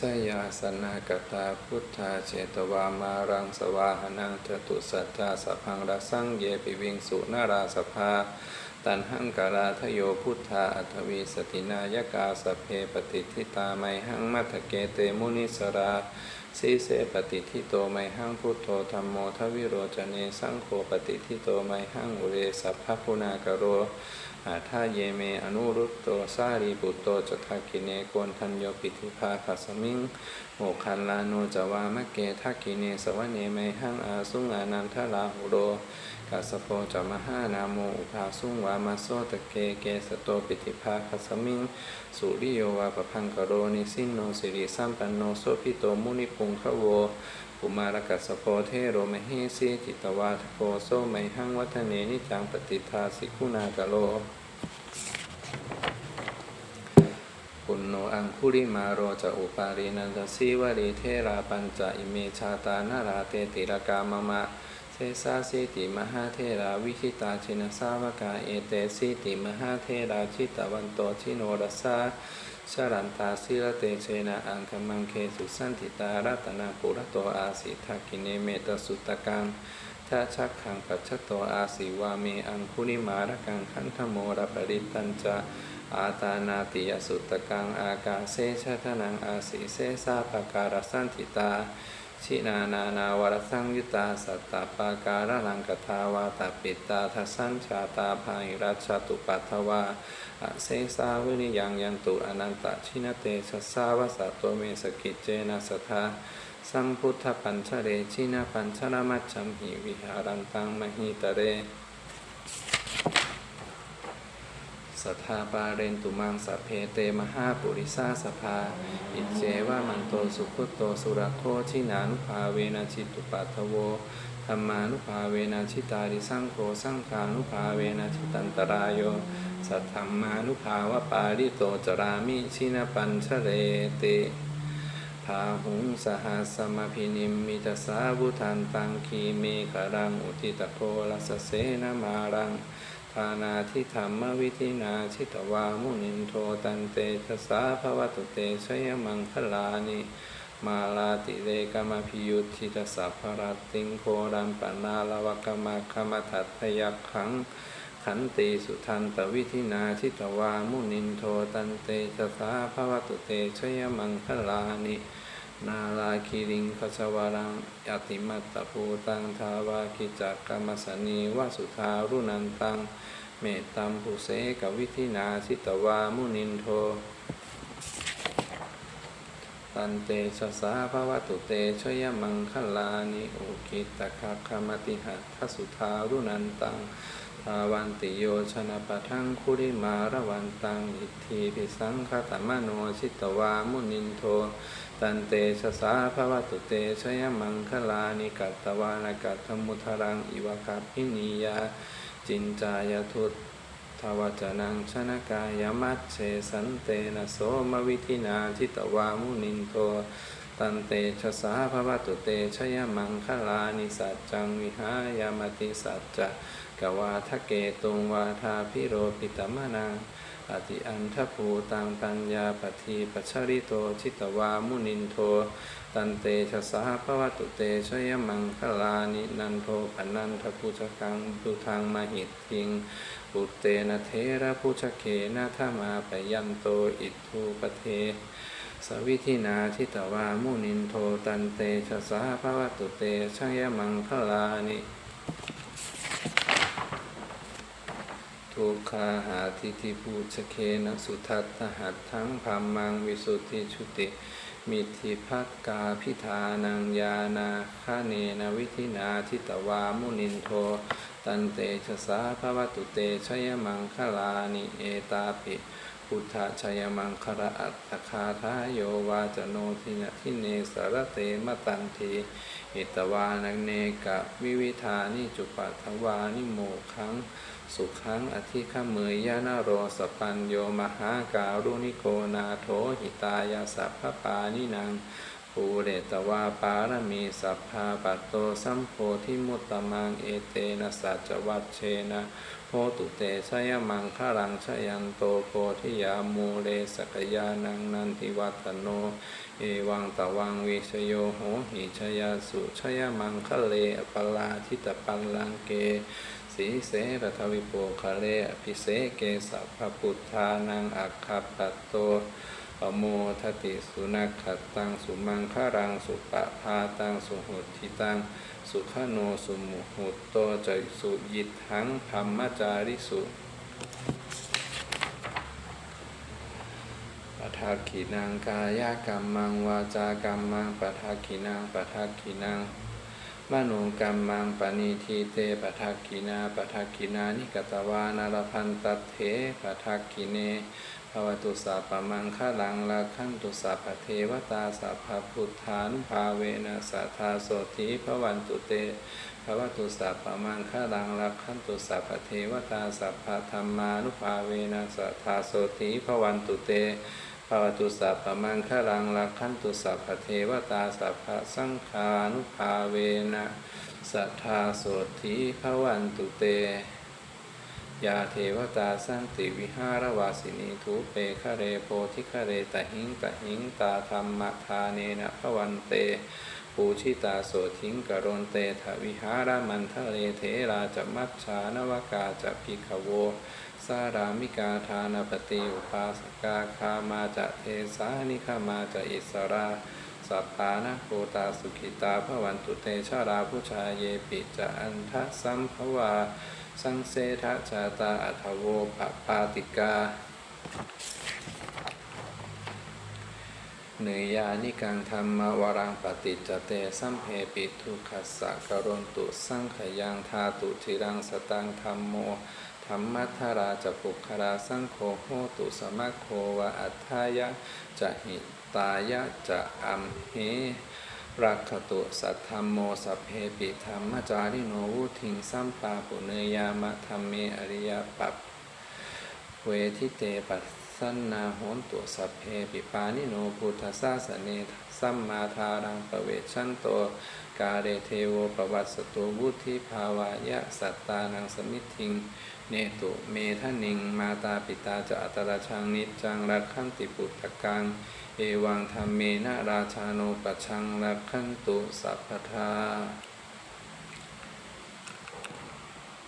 ชยาสนากตาพุทธาเจตวามารังสวาหนังจตุสัตตาสพังรัสสังเยปิวิงสุนาราสภา ตันหังกาลาทโยพุทธาอัทวีสตินายกาสพเพปฏิทิตาไมหังมัทเกเตมุนิสราสีเสปฏิทิโตไมหังพุทโธธรรมโมทวิโรจเนสังโฆปฏิทิโตไมหังอุเรสัพพุนากโรอาทาเยเมอนุรุตโตสารีปุตโตจทักกิเนโกนทันโยปิทุภาคัสมิงโมคันลาโนจวามะเกทักกิเนสวะเนไมหังอาสุงานันทลาหุโร กัสโปจมหานาโมอุภาสุงวามาโซตะเกเกสโตปิติภาคัสมิง สุริโยวาปพังกโรนิสินโนสิริสัมปันโนโสพิโตมุนิปุงขโวปุมารกัสโพเทโรมเหสีจิตวาทโกโซไมหังวัฒเนนิจังปฏิทาสิกุณากโลปุณโนอังคุริมาโรจะอุปารินันทสีวรีเทราปัญจอิเมชาตานาราเตติรกามะมะ เสสาสีติมหาเทราวิชิตาชินสาวกาเอเตสีติมหาเทราชิตวันโตชิโนรสาชรันตาสิระเตเชนะอังคมังเคสุสันติตารัตนาปุระโตอาสิทักกิเนเมตสุตตกังถ้าชักขังปัจจโตอาศิวาเมอังคุริมารกังขันธโมระปริตันจะอาตานาติยสุตตกังอากาเซชะทนังอาศิเซสาปการสันติตา ชินานานาวรสังยุตาสัตตปาการลังกทาวาตาปิตาทัสสัญชาตาภาหิรัชตุปัทวาอเซสาวินิยังยันตุอนันตชินเตชะสาวสัตโตเมสกิจเจนะสทาสัมพุทธปัญชเรชินาปัญชรมัจฉมหิวิหารันตังมหิตเร สัทธาปาเรนตุมังสัพเพเตมหาปุริสาสภา อิเจวามันโตสุขุตโตสุรโคชินานุภาเวนะจิตุปัทโวธรรมานุภาเวนะชิตาริสังโฆสังฆานุภาเวนะชิตันตรายโยสัทธรรมานุภาวะปาริโตจรามิชินปัญชเรเตพาหุงสหัสมพินิมมิตสาวุทันตังคีเมขรังอุทิตโคลัสเสนมารังานาทิธรรมวิธินาชิตวามุนินโทตันเตชะสาภวตุเตชยมังคลานิมาลาติเลกมพิยุทธิตสัพพรตติงโครัมปนาลวกมาคมทัตทยักขังขันติสุทันตวิธินาชิตวามุนินโทตันเตชะสาภวตุเตชยมังคลานิ นาลาคิริงคชวารังยติมัตตภูตังทาวาคิจักกรรมสนีวสุทารุนันตัง เมตตัมภูเสกวิธินาชิตวามุนินโท ตันเตชะสาภาวตุเตชยมังคลานิโอกิตะคามติหัตถสุทารุนันตังทาวันติโยชนะปะทังคุริมาระวันตัง อิทธิพิสังคตมโนชิตวามุนินโท ตันเตชะสาภวตุเตชยมังคลานิกัตตวานกัตถมุทรังอิวกัปปินียา จินจายทุตทวจนังชนะกายมัจเชสันเตนะโสมวิธินาทิตวามุนินโทตันเตชะสาภวตุเตชยมังคลานิสัจจังวิหายามติสัจจะกวาทะเกตุงวาทาพิโรปิตมะนัง อติอันทภูตังปัญญาปฏิปัชชริโตชิตวามุนินโท ตันเตชะสาภวตุเตชยมังคลานินันโทปนันทภูชกังปุทังมหิตทิงปุตเตนะเทระพุชเคนะธมาปยันโตอิทูปเทสวิธินาทิตวามุนินโทตันเตชะสาภวตุเตชยมังคลานิ ทุกขาหาทิทิภูชเคนะสุทัตตหัตทั้งพามมังวิสุทธิชุติ มิทิพักกาพิธานังยานาคาเนนวิธินาทิตวามุนินโท ตันเตชะสาภวตุเตชยมังคลานิเอตาปิ พุทธชยมังคระอัตถคาทายโยวาจโนทินทิเนสารเตมตันทีอิตวานังเนกะวิวิธานิจุปัทวานิโมขังสุขังอธิขเมยยานาโรสปัญโยมหาการุนิโกนาโถหิตายาสัพพปานินัง ภูเรตวาปารมีสัพพาปัตโตสัมโพธิมุตตมังเอเตนะสัจวัตเชนะโหตุเตชยมังคารังชยันโตโพธิยามูเลสกยานังนันทิวัตโน เอวังตวังวิชโยโหหิชยาสุชยมังคะเลอปลาทิตปัลลังเกสีเสรทวิโปคะเลอภิเสเกสัพพุทธานังอัคคปัตโต อโมทติสุนัขตังสุมังคารังสุปะพาตังสุหุทิตังสุขโนสุมุหุตโตจสุยิทังธรรมจาริสุปทักขินังกายกรรมังวาจากรรมังปทักขินังปทักขินังมโนกรรมังปณิทีเตปทักขินาปทักขินานิกตวานารพันตัตเถปทักขิเน ภวตุสัพพมังคะลังละขันตุสัพพเทวตาสัพพพุทธานุภาเวนะสัทธาโสธิภวันตุเตภวตุสัพพมังคะลังละขันตุสัพพเทวตาสัพธรรมานุภาเวนะสัทธาโสธิภวันตุเตภวตุสัพพมังคะลังละขันตุสัพพเทวตาสัพพสังฆานุภาเวนะสัทธาโสธิภวันตุเต ยาเทวตาสันติวิหารวาสินีทุเปคะเรโพธิคะเรตหิงตหิงตาธรรมทาเนนะภวันเตปูชิตาโสทิงกรณเตถวิหารมันทะเลเทราจะมัชฌานวกาจะพิขโวสารามิกาทานปฏิอุปาสกาคามาจะเทสานิขามาจะอิสราสัพพานะโคตาสุขิตาภวันตุเตชาราผู้ชายเยปิจะอันทะสัมภวา สังเสทะจาตาอัทโวปปาติกา เนยยานิกังธรรมวรังปฏิจเตสัมเพปิทุขัสสะกรณตุสังขยังธาตุทิรังสตังธรรมโมธรรมัทธราจะปุคราสังโฆโหตุสมัคโควะอัฏฐายะจะหิตายะจะอัมเห รักขตุสัทธรรมโมสัพเพปิธรรมจาริโนวุทิงสัมปาปุเนยามะธรรมเมอริยปัปเวทิเตปัสสนาโหนตุสัพเพปิปานิโนพุทธสาสเน สัมมาทารังปะเวชันโต กาเรเทโวประวัติสตุวุธิภาวายะสัตตานังสมิทธิง เนตุเมทะนิง มาตาปิตาจะอัตราชังนิจจังรักขันติปุตตะกัง เอวังธรรมเมนะราชาโนปชังรักขันตุสัพพทา